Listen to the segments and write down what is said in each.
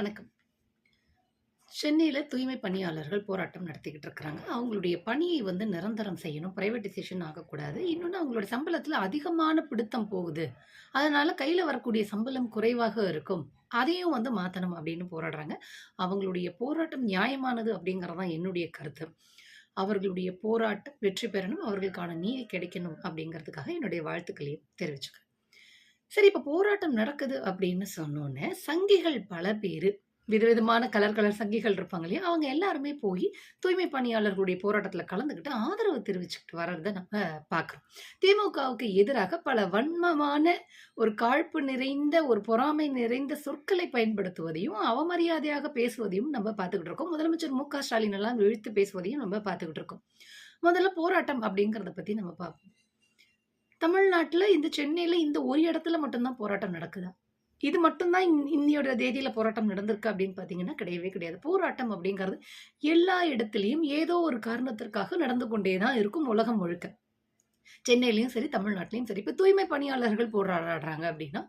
வணக்கம். சென்னையில் தூய்மை பணியாளர்கள் போராட்டம் நடத்திக்கிட்டு இருக்கிறாங்க. அவங்களுடைய பணியை வந்து நிரந்தரம் செய்யணும். ப்ரைவேட்டைசேஷன் ஆகக்கூடாது. இன்னொன்று அவங்களுடைய சம்பளத்தில் அதிகமான பிடித்தம் போகுது. அதனால் கையில் வரக்கூடிய சம்பளம் குறைவாக இருக்கும். அதையும் வந்து மாற்றணும் அப்படின்னு போராடுறாங்க. அவங்களுடைய போராட்டம் நியாயமானது அப்படிங்கிறது தான் என்னுடைய கருத்து. அவர்களுடைய போராட்டம் வெற்றி பெறணும். அவர்களுக்கான நீதி கிடைக்கணும் அப்படிங்கிறதுக்காக என்னுடைய வாழ்த்துக்களையும் தெரிவிச்சுக்கிறேன். சரி இப்போ போராட்டம் நடக்குது அப்படின்னு சொன்னோன்னே சங்கிகள் பல பேர் விதவிதமான கலர் கலர் சங்கிகள் இருப்பாங்க இல்லையா? அவங்க எல்லாருமே போய் தூய்மை பணியாளர்களுடைய போராட்டத்தில் கலந்துக்கிட்டு ஆதரவு தெரிவிச்சுக்கிட்டு வர்றதை நம்ம பார்க்குறோம். திமுகவுக்கு எதிராக பல வன்மமான ஒரு காழ்ப்பு நிறைந்த, ஒரு பொறாமை நிறைந்த சொற்களை பயன்படுத்துவதையும், அவமரியாதையாக பேசுவதையும் நம்ம பார்த்துக்கிட்டு இருக்கோம். முதலமைச்சர் மு. க. ஸ்டாலின் எல்லாம் இழுத்து பேசுவதையும் நம்ம பார்த்துக்கிட்டு இருக்கோம். முதல்ல போராட்டம் அப்படிங்கிறத பற்றி நம்ம பார்ப்போம். தமிழ்நாட்டில் இந்த சென்னையில் இந்த ஒரு இடத்துல மட்டும்தான் போராட்டம் நடக்குதா? இது மட்டும்தான் தான் தேதியில் போராட்டம் நடந்திருக்கு அப்படின்னு பார்த்தீங்கன்னா, கிடையவே கிடையாது. போராட்டம் அப்படிங்கிறது எல்லா இடத்துலையும் ஏதோ ஒரு காரணத்திற்காக நடந்து கொண்டே தான் இருக்கும் உலகம் முழுக்க. சென்னையிலையும் சரி, தமிழ்நாட்டிலையும் சரி. இப்போ தூய்மை பணியாளர்கள் போராடுறாங்க அப்படின்னா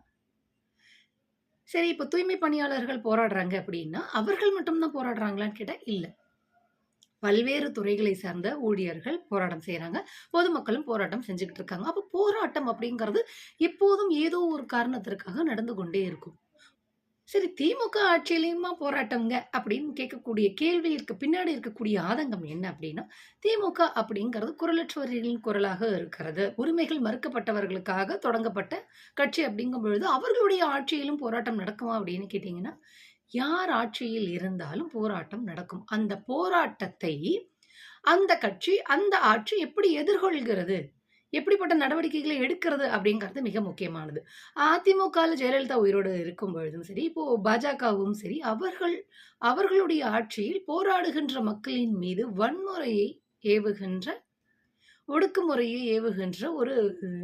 சரி இப்போ தூய்மை பணியாளர்கள் போராடுறாங்க அப்படின்னா, அவர்கள் மட்டும்தான் போராடுறாங்களான்னு கேட்டால் இல்லை பல்வேறு துறைகளை சார்ந்த ஊழியர்கள் போராட்டம் செய்கிறாங்க பொதுமக்களும் போராட்டம் செஞ்சுக்கிட்டு இருக்காங்க. அப்போ போராட்டம் அப்படிங்கிறது எப்போதும் ஏதோ ஒரு காரணத்திற்காக நடந்து கொண்டே இருக்கும். சரி திமுக ஆட்சியிலையுமா போராட்டம்ங்க அப்படின்னு கேட்கக்கூடிய கேள்விக்கு பின்னாடி இருக்கக்கூடிய ஆதங்கம் என்ன அப்படின்னா, திமுக அப்படிங்கிறது குரலற்றவர்களின் குரலாக இருக்கிறது. உரிமைகள் மறுக்கப்பட்டவர்களுக்காக தொடங்கப்பட்ட கட்சி அப்படிங்கும் பொழுது, அவர்களுடைய ஆட்சியிலும் போராட்டம் நடக்குமா அப்படின்னு கேட்டிங்கன்னா யார் ஆட்சியில் இருந்தாலும் போராட்டம் நடக்கும். அந்த போராட்டத்தை அந்த கட்சி, அந்த ஆட்சி எப்படி எதிர்கொள்கிறது? எப்படிப்பட்ட நடவடிக்கைகளை எடுக்கிறது அப்படிங்கிறது மிக முக்கியமானது. அதிமுகவில் ஜெயலலிதா உயிரோடு இருக்கும் பொழுதும் சரி, இப்போ பாஜகவும் சரி, அவர்கள் அவர்களுடைய ஆட்சியில் போராடுகின்ற மக்களின் மீது வன்முறையை ஏவுகின்ற, ஒடுக்குமுறையை ஏவுகின்ற ஒரு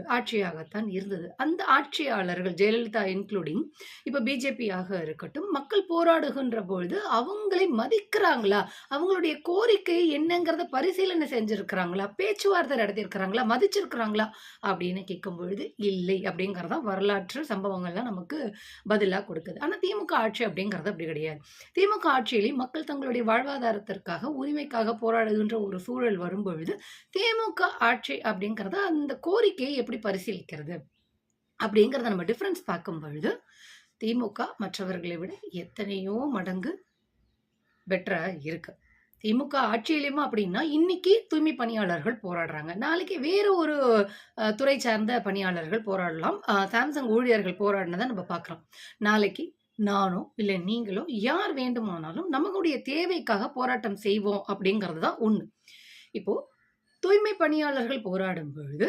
ஆட்சியாகத்தான் இருந்தது. அந்த ஆட்சியாளர்கள் ஜெயலலிதா இன்க்ளூடிங் இப்போ பிஜேபியாக இருக்கட்டும், மக்கள் போராடுகின்ற பொழுது அவங்களை மதிக்கிறாங்களா? அவங்களுடைய கோரிக்கை என்னங்கிறத பரிசீலனை செஞ்சுருக்கிறாங்களா பேச்சுவார்த்தை நடத்தியிருக்கிறாங்களா? மதிச்சிருக்கிறாங்களா? அப்படின்னு கேட்கும் பொழுது இல்லை அப்படிங்கிறதான் வரலாற்று சம்பவங்கள்லாம் நமக்கு பதிலாக கொடுக்குது. ஆனால் திமுக ஆட்சி அப்படிங்கிறது அப்படி கிடையாது. திமுக ஆட்சியிலேயும் மக்கள் தங்களுடைய வாழ்வாதாரத்திற்காக, உரிமைக்காக போராடுகின்ற ஒரு சூழல் வரும்பொழுது, திமுக ஆட்சி அப்படிங்கிறது அந்த கோரிக்கையை எப்படி பரிசீலிக்கிறது? அப்படிங்கிறத நம்ம டிஃப்ரென்ஸ் பார்க்கும் பொழுது, திமுக மற்றவர்களை விட எத்தனையோ மடங்கு பெட்டராக இருக்கு. திமுக ஆட்சியிலுமா அப்படின்னா, இன்னைக்கு தூய்மை பணியாளர்கள் போராடுறாங்க. நாளைக்கு வேற ஒரு துறை சார்ந்த பணியாளர்கள் போராடலாம். சாம்சங் ஊழியர்கள் போராடினதை நம்ம பார்க்குறோம். நாளைக்கு நானோ, இல்லை நீங்களோ யார் வேண்டுமானாலும் நம்மளுடைய தேவைக்காக போராட்டம் செய்வோம் அப்படிங்கிறது தான் ஒன்று இப்போது தூய்மை பணியாளர்கள் போராடும் பொழுது,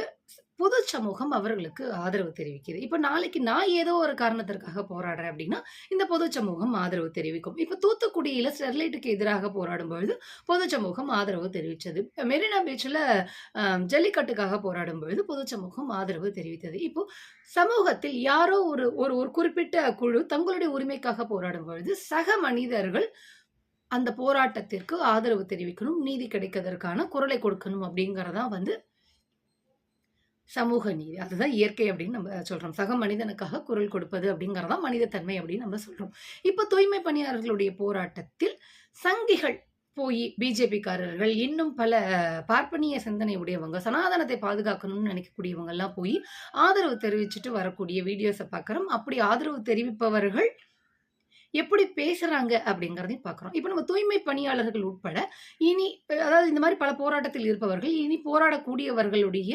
பொது சமூகம் அவர்களுக்கு ஆதரவு தெரிவிக்குது. இப்போ நாளைக்கு நான் ஏதோ ஒரு காரணத்திற்காக போராடுறேன் அப்படின்னா, இந்த பொது சமூகம் ஆதரவு தெரிவிக்கும். இப்போ தூத்துக்குடியில் ஸ்டெர்லைட்டுக்கு எதிராக போராடும் பொழுது, பொது சமூகம் ஆதரவு தெரிவித்தது மெரினா பீச்சில் ஜல்லிக்கட்டுக்காக போராடும் பொழுது, பொது சமூகம் ஆதரவு தெரிவித்தது. இப்போ சமூகத்தில் யாரோ ஒரு ஒரு ஒரு குறிப்பிட்ட குழு தங்களுடைய உரிமைக்காக போராடும் பொழுது, சக மனிதர்கள் அந்த போராட்டத்திற்கு ஆதரவு தெரிவிக்கணும். நீதி கிடைக்கிறதற்கான குரலை கொடுக்கணும் அப்படிங்கிறதா வந்து சமூக நீதி. அதுதான் இயற்கை அப்படின்னு நம்ம சொல்கிறோம் சக மனிதனுக்காக குரல் கொடுப்பது அப்படிங்கிறதா மனிதத்தன்மை அப்படின்னு நம்ம சொல்கிறோம் இப்போ தூய்மை பணியாளர்களுடைய போராட்டத்தில் சங்கிகள் போய் பிஜேபிக்காரர்கள், இன்னும் பல பார்ப்பனிய சிந்தனை உடையவங்க, சனாதனத்தை பாதுகாக்கணும்னு நினைக்கக்கூடியவங்கெல்லாம் போய் ஆதரவு தெரிவிச்சுட்டு வரக்கூடிய வீடியோஸை பார்க்குறோம். அப்படி ஆதரவு தெரிவிப்பவர்கள் எப்படி பேசுறாங்க அப்படிங்கிறதையும் பார்க்குறோம். இப்போ நம்ம தூய்மை பணியாளர்கள் உட்பட இனி அதாவது இந்த மாதிரி பல போராட்டத்தில் இருப்பவர்கள், இனி போராடக்கூடியவர்களுடைய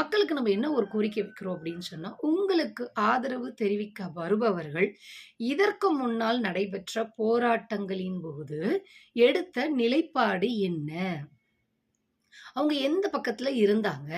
மக்களுக்கு நம்ம என்ன ஒரு கோரிக்கை வைக்கிறோம் அப்படின்னு சொன்னால் உங்களுக்கு ஆதரவு தெரிவிக்க வருபவர்கள், இதற்கு முன்னால் நடைபெற்ற போராட்டங்களின் போது எடுத்த நிலைப்பாடு என்ன? அவங்க எந்த பக்கத்தில் இருந்தாங்க?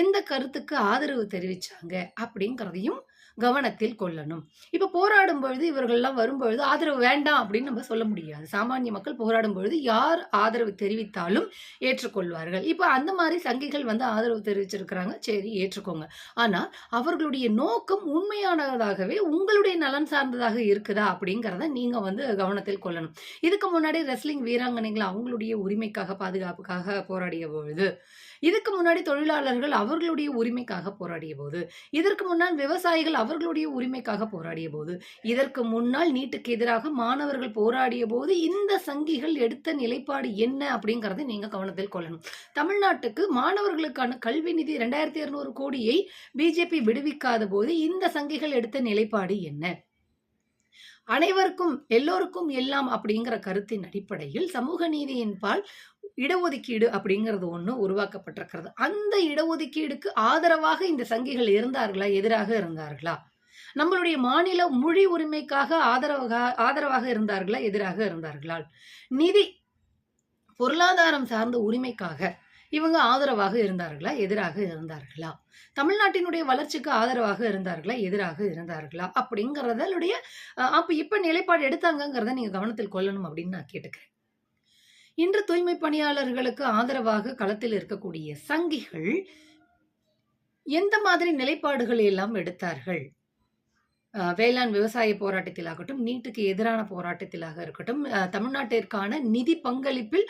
எந்த கருத்துக்கு ஆதரவு தெரிவிச்சாங்க? அப்படிங்கிறதையும் கவனத்தில் கொள்ளணும். இப்ப போராடும் பொழுது இவர்கள்லாம் வரும்பொழுது ஆதரவு வேண்டாம் அப்படின்னு நம்ம சொல்ல முடியாது. சாமானிய மக்கள் போராடும் பொழுது யார் ஆதரவு தெரிவித்தாலும் ஏற்றுக்கொள்வார்கள். இப்ப அந்த மாதிரி சங்கிகள் வந்து ஆதரவு தெரிவிச்சிருக்கிறாங்க. சரி ஏற்றுக்கோங்க. ஆனால் அவர்களுடைய நோக்கம் உண்மையானதாகவே உங்களுடைய நலன் சார்ந்ததாக இருக்குதா? அப்படிங்கிறத நீங்க வந்து கவனத்தில் கொள்ளணும். இதுக்கு முன்னாடி ரெஸ்லிங் வீராங்கனைகள் அவங்களுடைய உரிமைக்காக, பாதுகாப்புக்காக போராடிய பொழுது, இதுக்கு முன்னாடி தொழிலாளர்கள் அவர்களுடைய உரிமைக்காக போராடிய போது இதற்கு முன்னால் விவசாயிகள் அவர்களுடைய உரிமைக்காக போராடிய போது இதற்கு முன்னால் நீட்டுக்கு எதிராக மாணவர்கள் போராடிய போது இந்த சங்கிகள் எடுத்த நிலைப்பாடு என்ன அப்படிங்கறதை நீங்க கவனத்தில் கொள்ளணும். தமிழ்நாட்டுக்கு மாணவர்களுக்கான கல்வி நிதி ரெண்டாயிரத்தி இருநூறு கோடியை பிஜேபி விடுவிக்காத போது இந்த சங்கிகள் எடுத்த நிலைப்பாடு என்ன? அனைவருக்கும் எல்லோருக்கும் எல்லாம் அப்படிங்கிற கருத்தின் அடிப்படையில் சமூக நீதியின் பால் இடஒதுக்கீடு அப்படிங்கிறது ஒன்று உருவாக்கப்பட்டிருக்கிறது. அந்த இடஒதுக்கீடுக்கு ஆதரவாக இந்த சங்கிகள் இருந்தார்களா எதிராக இருந்தார்களா? நம்மளுடைய மாநில மொழி உரிமைக்காக ஆதரவாக ஆதரவாக இருந்தார்களா எதிராக இருந்தார்களா? நிதி பொருளாதாரம் சார்ந்த உரிமைக்காக இவங்க ஆதரவாக இருந்தார்களா எதிராக இருந்தார்களா? தமிழ்நாட்டினுடைய வளர்ச்சிக்கு ஆதரவாக இருந்தார்களா எதிராக இருந்தார்களா? அப்படிங்கிறதனுடைய அப்போ இப்போ நிலைப்பாடு எடுத்தாங்கங்கிறத நீங்கள் கவனத்தில் கொள்ளணும் அப்படின்னு நான் கேட்டுக்கிறேன். இன்று தூய்மை பணியாளர்களுக்கு ஆதரவாக களத்தில் இருக்கக்கூடிய சங்கிகள் எந்த மாதிரி நிலைப்பாடுகளை எல்லாம் எடுத்தார்கள்? வேளாண் விவசாய போராட்டத்திலாகட்டும் நீட்டுக்கு எதிரான போராட்டத்திலாக இருக்கட்டும் தமிழ்நாட்டிற்கான நிதி பங்களிப்பில்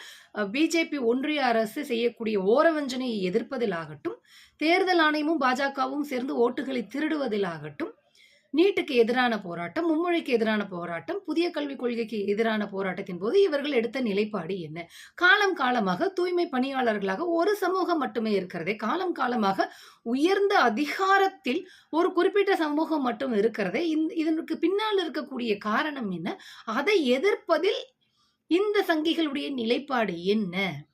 பிஜேபி ஒன்றிய அரசு செய்யக்கூடிய ஓரவஞ்சனையை எதிர்ப்பதிலாகட்டும் தேர்தல் ஆணையமும் பாஜகவும் சேர்ந்து ஓட்டுகளை திருடுவதிலாகட்டும் நீட்டுக்கு எதிரான போராட்டம் மும்மொழிக்கு எதிரான போராட்டம் புதிய கல்விக் கொள்கைக்கு எதிரான போராட்டத்தின் போது இவர்கள் எடுத்த நிலைப்பாடு என்ன? காலம் காலமாக தூய்மை பணியாளர்களாக ஒரு சமூகம் மட்டுமே இருக்கிறதே. காலம் காலமாக உயர்ந்த அதிகாரத்தில் ஒரு குறிப்பிட்ட சமூகம் மட்டும் இருக்கிறதே. இந்த- இதற்கு பின்னால் இருக்கக்கூடிய காரணம் என்ன? அதை எதிர்ப்பதில் இந்த சங்கிகளுடைய நிலைப்பாடு என்ன?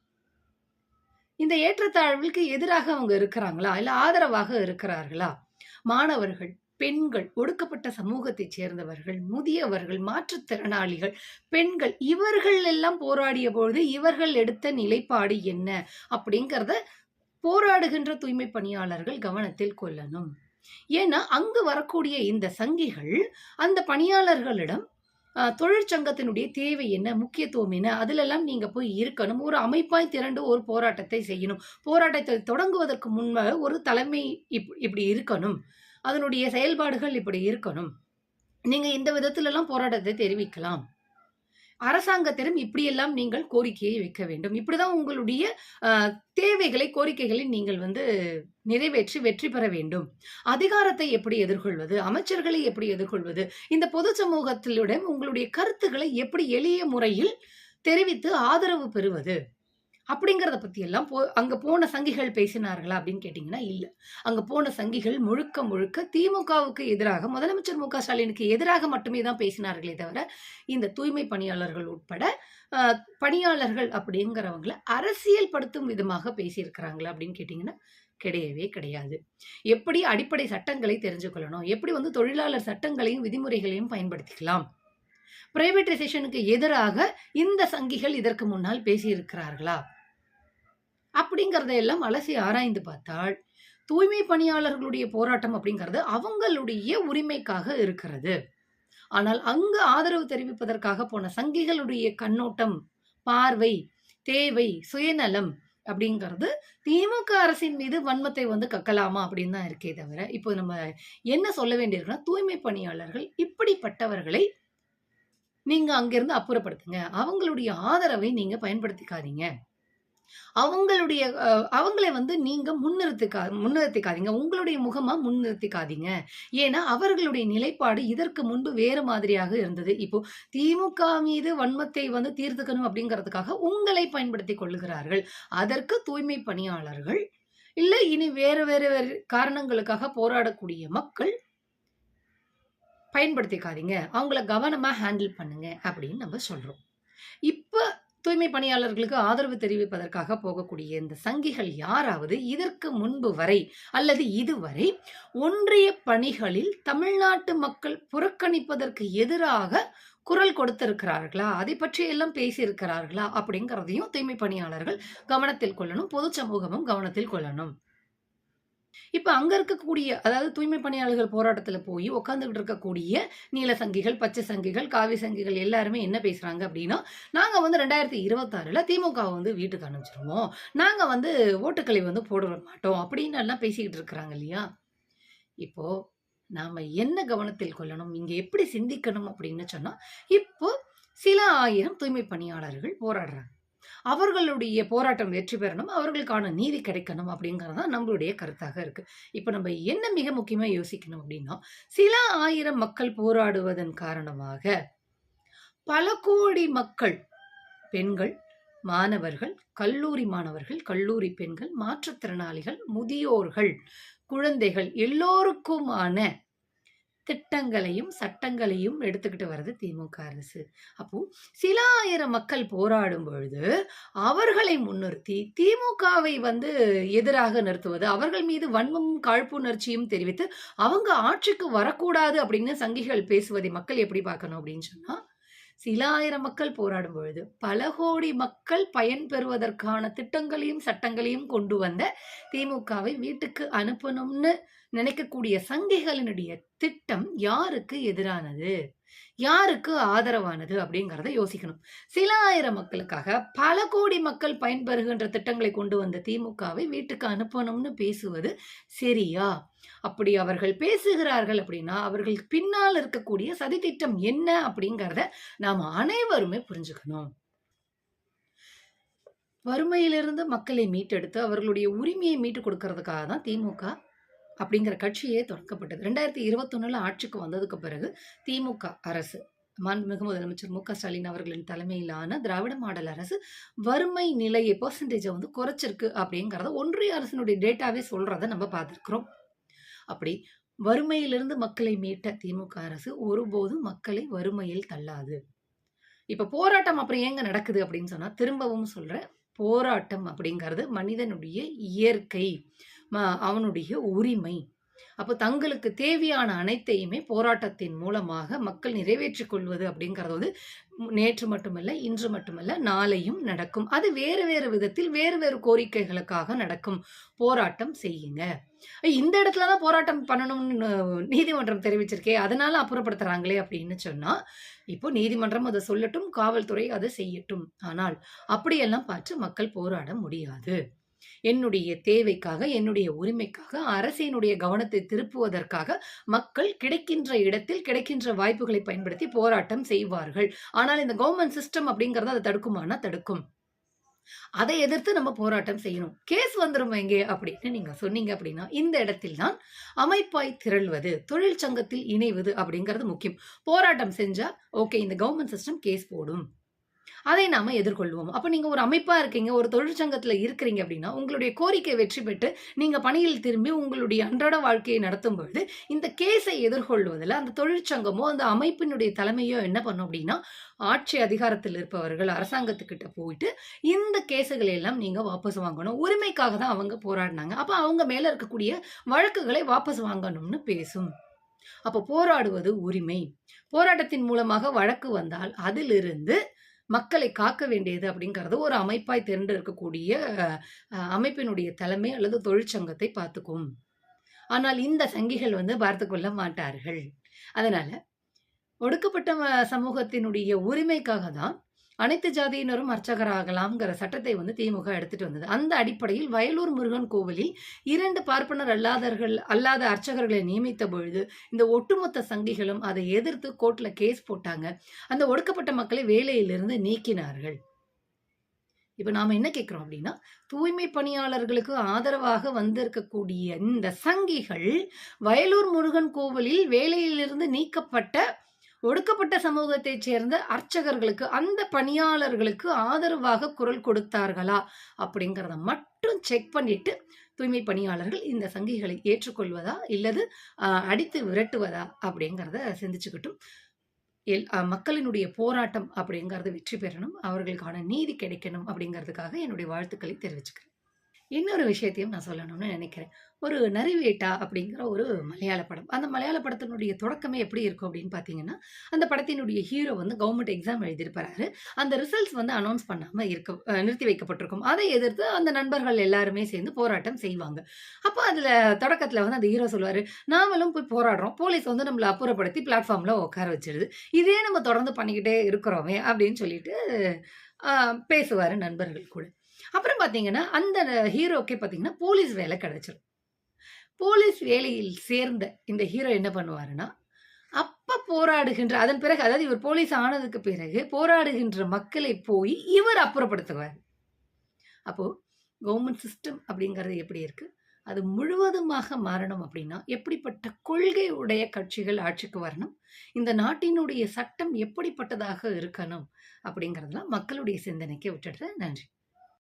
இந்த ஏற்றத்தாழ்வுக்கு எதிராக அவங்க இருக்கிறாங்களா? இல்ல ஆதரவாக இருக்கிறார்களா? மாணவர்கள் பெண்கள் ஒடுக்கப்பட்ட சமூகத்தைச் சேர்ந்தவர்கள் முதியவர்கள் மாற்றுத்திறனாளிகள் பெண்கள் இவர்கள் எல்லாம் போராடிய பொழுது இவர்கள் எடுத்த நிலைப்பாடு என்ன? அப்படிங்கிறத போராடுகின்ற தூய்மை பணியாளர்கள் கவனத்தில் கொள்ளணும். ஏன்னா அங்கு வரக்கூடிய இந்த சங்கிகள் அந்த பணியாளர்களிடம் தொழிற்சங்கத்தினுடைய தேவை என்ன முக்கியத்துவம் என்ன அதிலெல்லாம் நீங்க போய் இருக்கணும். ஒரு அமைப்பாய் திரண்டு ஒரு போராட்டத்தை செய்யணும். போராட்டத்தை தொடங்குவதற்கு முன்பாக ஒரு தலைமை இப் இப்படி இருக்கணும். அதனுடைய செயல்பாடுகள் இப்படி இருக்கணும். நீங்க இந்த விதத்திலெல்லாம் போராட்டத்தை தெரிவிக்கலாம். அரசாங்கத்திடம் இப்படியெல்லாம் நீங்கள் கோரிக்கையை வைக்க வேண்டும். இப்படிதான் உங்களுடைய தேவைகளை கோரிக்கைகளை நீங்கள் வந்து நிறைவேற்றி வெற்றி பெற வேண்டும். அதிகாரத்தை எப்படி எதிர்கொள்வது? அமைச்சர்களை எப்படி எதிர்கொள்வது? இந்த பொது சமூகத்திலுடன் உங்களுடைய கருத்துக்களை எப்படி எளிய முறையில் தெரிவித்து ஆதரவு பெறுவது? அப்படிங்கிறத பற்றியெல்லாம் போ அங்கே போன சங்கிகள் பேசினார்களா அப்படின்னு கேட்டிங்கன்னா இல்லை. அங்கே போன சங்கிகள் முழுக்க முழுக்க திமுகவுக்கு எதிராக முதலமைச்சர் மு க ஸ்டாலினுக்கு எதிராக மட்டுமே தான் பேசினார்களே தவிர இந்த தூய்மை பணியாளர்கள் உட்பட பணியாளர்கள் அப்படிங்கிறவங்கள அரசியல் படுத்தும் விதமாக பேசியிருக்கிறாங்களா அப்படின்னு கேட்டிங்கன்னா கிடையவே கிடையாது. எப்படி அடிப்படை சட்டங்களை தெரிஞ்சுக்கொள்ளணும் எப்படி வந்து தொழிலாளர் சட்டங்களையும் விதிமுறைகளையும் பயன்படுத்திக்கலாம்? பிரைவேட்டைசேஷனுக்கு எதிராக இந்த சங்கிகள் இதற்கு முன்னால் பேசியிருக்கிறார்களா? அப்படிங்கிறதையெல்லாம் எல்லாம் அலசி ஆராய்ந்து பார்த்தால் தூய்மை பணியாளர்களுடைய போராட்டம் அப்படிங்கிறது அவங்களுடைய உரிமைக்காக இருக்கிறது. ஆனால் அங்கு ஆதரவு தெரிவிப்பதற்காக போன சங்கிகளுடைய கண்ணோட்டம் பார்வை தேவை சுயநலம் அப்படிங்கிறது திமுக அரசின் மீது வன்மத்தை வந்து கக்கலாமா அப்படின்னு தான் இருக்கே தவிர இப்போ நம்ம என்ன சொல்ல வேண்டியிருக்குன்னா தூய்மை பணியாளர்கள் இப்படிப்பட்டவர்களை நீங்க அங்கிருந்து அப்புறப்படுத்துங்க. அவங்களுடைய ஆதரவை நீங்க பயன்படுத்திக்காதீங்க. அவங்களுடைய அவங்களை வந்து நீங்க முன்னிறுத்திக்கா முன்னிறுத்திக்காதீங்க. உங்களுடைய முகமா முன்னிறுத்திக்காதீங்க. ஏன்னா அவர்களுடைய நிலைப்பாடு இதற்கு முன்பு வேறு மாதிரியாக இருந்தது. இப்போ திமுக மீது வன்மத்தை வந்து தீர்த்துக்கணும் அப்படிங்கிறதுக்காக உங்களை பயன்படுத்தி கொள்ளுகிறார்கள். அதற்கு தூய்மை பணியாளர்கள் இல்லை இனி வேறு வேறு வேறு காரணங்களுக்காக போராடக்கூடிய மக்கள் பயன்படுத்திக்காதீங்க. அவங்கள கவனமா ஹேண்டில் பண்ணுங்க அப்படின்னு நம்ம சொல்றோம். இப்போ தூய்மை பணியாளர்களுக்கு ஆதரவு தெரிவிப்பதற்காக போகக்கூடிய இந்த சங்கிகள் யாராவது இதற்கு முன்பு வரை அல்லது இதுவரை ஒன்றிய பணிகளில் தமிழ்நாட்டு மக்கள் புறக்கணிப்பதற்கு எதிராக குரல் கொடுத்திருக்கிறார்களா? அதை பற்றி எல்லாம் பேசியிருக்கிறார்களா? அப்படிங்கிறதையும் தூய்மை பணியாளர்கள் கவனத்தில் கொள்ளணும் பொது சமூகமும் கவனத்தில் கொள்ளணும். இப்போ அங்கே இருக்கக்கூடிய அதாவது தூய்மை பணியாளர்கள் போராட்டத்தில் போய் உட்காந்துக்கிட்டு இருக்கக்கூடிய நீல சங்கிகள் பச்சை சங்கிகள் காவி சங்கிகள் எல்லாருமே என்ன பேசுகிறாங்க அப்படின்னா நாங்கள் வந்து ரெண்டாயிரத்தி இருபத்தாறில் திமுகவை வந்து வீட்டுக்கு அனுப்பிச்சிருவோம். நாங்கள் வந்து ஓட்டுக்களை வந்து போட மாட்டோம் அப்படின்னு எல்லாம் பேசிக்கிட்டு இருக்கிறாங்க இல்லையா? இப்போது நாம் என்ன கவனத்தில் கொள்ளணும்? இங்கே எப்படி சிந்திக்கணும் அப்படின்னு சொன்னால் இப்போ சில ஆயிரம் தூய்மை பணியாளர்கள் போராடுறாங்க. அவர்களுடைய போராட்டம் வெற்றி பெறணும், அவர்களுக்கான நீதி கிடைக்கணும் அப்படிங்கிறது தான் நம்மளுடைய கருத்தாக இருக்கு. இப்போ நம்ம என்ன மிக முக்கியமாக யோசிக்கணும் அப்படின்னா, சில ஆயிரம் மக்கள் போராடுவதன் காரணமாக, பல கோடி மக்கள், பெண்கள், மாணவர்கள், கல்லூரி மாணவர்கள், கல்லூரி பெண்கள், மாற்றுத்திறனாளிகள், முதியோர்கள், குழந்தைகள் எல்லோருக்குமான திட்டங்களையும், சட்டங்களையும் எடுத்துக்கிட்டு வருது திமுக அரசு. அப்போ சில ஆயிரம் மக்கள் போராடும் பொழுது, அவர்களை முன்னிறுத்தி திமுகவை வந்து எதிராக நிறுத்துவது, அவர்கள் மீது வன்மமும், காழ்ப்புணர்ச்சியும் தெரிவித்து, அவங்க ஆட்சிக்கு வரக்கூடாது அப்படின்னு சங்கிகள் பேசுவதை மக்கள் எப்படி பார்க்கணும் அப்படின்னு சொன்னா, சில ஆயிரம் மக்கள் போராடும் பொழுது, பல கோடி மக்கள் பயன்பெறுவதற்கான திட்டங்களையும், சட்டங்களையும் கொண்டு வந்த திமுகவை வீட்டுக்கு அனுப்பணும்னு நினைக்கக்கூடிய சங்கிகளினுடைய திட்டம் யாருக்கு எதிரானது? யாருக்கு ஆதரவானது? அப்படிங்கிறத யோசிக்கணும். சில ஆயிரம் மக்களுக்காக பல கோடி மக்கள் பயன்பெறுகின்ற திட்டங்களை கொண்டு வந்த திமுகவை வீட்டுக்கு அனுப்பணும்னு பேசுவது சரியா? அப்படி அவர்கள் பேசுகிறார்கள் அப்படின்னா, அவர்கள் பின்னால் இருக்கக்கூடிய சதித்திட்டம் என்ன அப்படிங்கிறத நாம் அனைவருமே புரிஞ்சுக்கணும். வறுமையிலிருந்து மக்களை மீட்டெடுத்து, அவர்களுடைய உரிமையை மீட்டு கொடுக்கறதுக்காக தான் திமுக அப்படிங்கிற கட்சியே தொடக்கப்பட்டது ரெண்டாயிரத்தி இருபத்தொன்னில் ஆட்சிக்கு வந்ததுக்கு பிறகு திமுக அரசு, மாண்புமிகு முதலமைச்சர் மு. க. ஸ்டாலின் அவர்களின் தலைமையிலான திராவிட மாடல் அரசு வறுமை நிலையை பர்சன்டேஜை வந்து குறைச்சிருக்கு அப்படிங்கிறத ஒன்றிய அரசினுடைய டேட்டாவே சொல்கிறத நம்ம பார்த்துருக்குறோம் அப்படி வறுமையிலிருந்து மக்களை மீட்ட திமுக அரசு ஒருபோதும் மக்களை வறுமையில் தள்ளாது. இப்போ போராட்டம் அப்புறம் ஏங்க நடக்குது அப்படின்னு சொன்னால் திரும்பவும் சொல்கிற போராட்டம் அப்படிங்கிறது மனிதனுடைய இயற்கை. ம அவனுடைய உரிமை. அப்போ தங்களுக்கு தேவையான அனைத்தையுமே போராட்டத்தின் மூலமாக மக்கள் நிறைவேற்றிக் கொள்வது அப்படிங்கிறது வந்து நேற்று மட்டுமல்ல, இன்று மட்டுமல்ல, நாளையும் நடக்கும். அது வேறு வேறு விதத்தில் வேறு வேறு கோரிக்கைகளுக்காக நடக்கும். போராட்டம் செய்யுங்க. இந்த இடத்துல தான் போராட்டம் பண்ணணும்னு நீதிமன்றம் தெரிவிச்சிருக்கே, அதனால அப்புறப்படுத்துறாங்களே அப்படின்னு சொன்னா, இப்போ நீதிமன்றம் அதை சொல்லட்டும், காவல்துறை அதை செய்யட்டும். ஆனால் அப்படியெல்லாம் பார்த்து மக்கள் போராட முடியாது. என்னுடைய தேவைக்காக, என்னுடைய உரிமைக்காக, அரசினுடைய கவனத்தை திருப்புவதற்காக மக்கள் கிடைக்கின்ற இடத்தில், கிடைக்கின்ற வாய்ப்புகளை பயன்படுத்தி போராட்டம் செய்வார்கள். ஆனால் இந்த கவர்மெண்ட் சிஸ்டம் அப்படிங்கிறது அதை தடுக்குமானா தடுக்கும். அதை எதிர்த்து நம்ம போராட்டம் செய்யணும். கேஸ் வந்துரும் எங்கே அப்படின்னு நீங்க சொன்னீங்க அப்படின்னா, இந்த இடத்தில் தான் அமைப்பாய் திரள்வது, தொழிற்சங்கத்தில் இணைவது அப்படிங்கிறது முக்கியம். போராட்டம் செஞ்சா, ஓகே இந்த கவர்மெண்ட் சிஸ்டம் கேஸ் போடும். அதை நாம எதிர்கொள்வோம். அப்போ நீங்கள் ஒரு அமைப்பாக இருக்கீங்க, ஒரு தொழிற்சங்கத்தில் இருக்கிறீங்க அப்படின்னா, உங்களுடைய கோரிக்கை வெற்றி பெற்று, நீங்கள் பணியில் திரும்பி உங்களுடைய அன்றாட வாழ்க்கையை நடத்தும் பொழுது, இந்த கேஸை எதிர்கொள்வதில் அந்த தொழிற்சங்கமோ, அந்த அமைப்பினுடைய தலைமையோ என்ன பண்ணும் அப்படின்னா, ஆட்சி அதிகாரத்தில் இருப்பவர்கள் அரசாங்கத்துக்கிட்ட போயிட்டு, இந்த கேஸுகளை எல்லாம் நீங்கள் வாபஸ் வாங்கணும். உரிமைக்காக தான் அவங்க போராடினாங்க. அப்போ அவங்க மேலே இருக்கக்கூடிய வழக்குகளை வாபஸ் வாங்கணும்னு பேசும். அப்போ போராடுவது உரிமை. போராட்டத்தின் மூலமாக வழக்கு வந்தால், அதிலிருந்து மக்களை காக்க வேண்டியது அப்படிங்கிறது ஒரு அமைப்பாய் திரண்டு இருக்கக்கூடிய அமைப்பினுடைய தலைமை அல்லது தொழிற்சங்கத்தை பார்த்துக்கும். ஆனால் இந்த சங்கிகள் வந்து பார்த்து கொள்ள மாட்டார்கள். அதனால, ஒடுக்கப்பட்ட சமூகத்தினுடைய உரிமைக்காக தான் அனைத்து ஜாதியினரும் அர்ச்சகராகலாம்ங்கிற சட்டத்தை வந்து திமுக எடுத்துட்டு வந்தது. அந்த அடிப்படையில் வயலூர் முருகன் கோவிலில் இரண்டு பார்ப்பனர் அல்லாதர்கள் அல்லாத அர்ச்சகர்களை நியமித்த பொழுது, இந்த ஒட்டுமொத்த சங்கிகளும் அதை எதிர்த்து கோர்ட்ல கேஸ் போட்டாங்க. அந்த ஒடுக்கப்பட்ட மக்களை வேலையிலிருந்து நீக்கினார்கள். இப்போ நாம் என்ன கேட்குறோம் அப்படின்னா, தூய்மை பணியாளர்களுக்கு ஆதரவாக வந்திருக்கக்கூடிய இந்த சங்கிகள், வயலூர் முருகன் கோவிலில் வேலையிலிருந்து நீக்கப்பட்ட ஒடுக்கப்பட்ட சமூகத்தைச் சேர்ந்த அர்ச்சகர்களுக்கு, அந்த பணியாளர்களுக்கு ஆதரவாக குரல் கொடுத்தார்களா? அப்படிங்கிறத மட்டும் செக் பண்ணிட்டு, தூய்மை பணியாளர்கள் இந்த சங்கிகளை ஏற்றுக்கொள்வதா? இல்லது அடித்து விரட்டுவதா? அப்படிங்கிறத சிந்திச்சுக்கிட்டும் எல் மக்களினுடைய போராட்டம் அப்படிங்கிறது வெற்றி பெறணும். அவர்களுக்கான நீதி கிடைக்கணும் அப்படிங்கிறதுக்காக என்னுடைய வாழ்த்துக்களை தெரிவிச்சுக்கிறேன். இன்னொரு விஷயத்தையும் நான் சொல்லணும்னு நினைக்கிறேன். ஒரு நரிவேட்டா அப்படிங்கிற ஒரு மலையாள படம். அந்த மலையாள படத்தினுடைய தொடக்கமே எப்படி இருக்கும் அப்படின்னு பார்த்தீங்கன்னா, அந்த படத்தினுடைய ஹீரோ வந்து கவர்மெண்ட் எக்ஸாம் எழுதியிருப்பாரு. அந்த ரிசல்ட்ஸ் வந்து அனௌன்ஸ் பண்ணாமல் இருக்க நிறுத்தி வைக்கப்பட்டிருக்கும். அதை எதிர்த்து அந்த நண்பர்கள் எல்லாருமே சேர்ந்து போராட்டம் செய்வாங்க. அப்போ அதில் தொடக்கத்தில் வந்து அந்த ஹீரோ சொல்லுவார் "நாமளும் போய் போராடுறோம். போலீஸ் வந்து நம்மளை அப்புறப்படுத்தி பிளாட்ஃபார்மில் உட்கார வச்சிருது இதே நம்ம தொடர்ந்து பண்ணிக்கிட்டே இருக்கிறோமே" அப்படின்னு சொல்லிட்டு பேசுவார் நண்பர்கள் கூட. அப்புறம் பார்த்தீங்கன்னா, அந்த ஹீரோக்கே பார்த்தீங்கன்னா, போலீஸ் வேலை கிடச்சிரும் போலீஸ் வேலையில் சேர்ந்த இந்த ஹீரோ என்ன பண்ணுவாருன்னா, அப்போ போராடுகின்ற அதன் பிறகு அதாவது இவர் போலீஸ் ஆனதுக்கு பிறகு போராடுகின்ற மக்களை போய் இவர் அப்புறப்படுத்துவார். அப்போது கவர்மெண்ட் சிஸ்டம் அப்படிங்கிறது எப்படி இருக்குது அது முழுவதுமாக மாறணும் அப்படின்னா, எப்படிப்பட்ட கொள்கை உடைய கட்சிகள் ஆட்சிக்கு வரணும்? இந்த நாட்டினுடைய சட்டம் எப்படிப்பட்டதாக இருக்கணும்? அப்படிங்கிறதெல்லாம் மக்களுடைய சிந்தனைக்கு விட்டுடுறேன். நன்றி.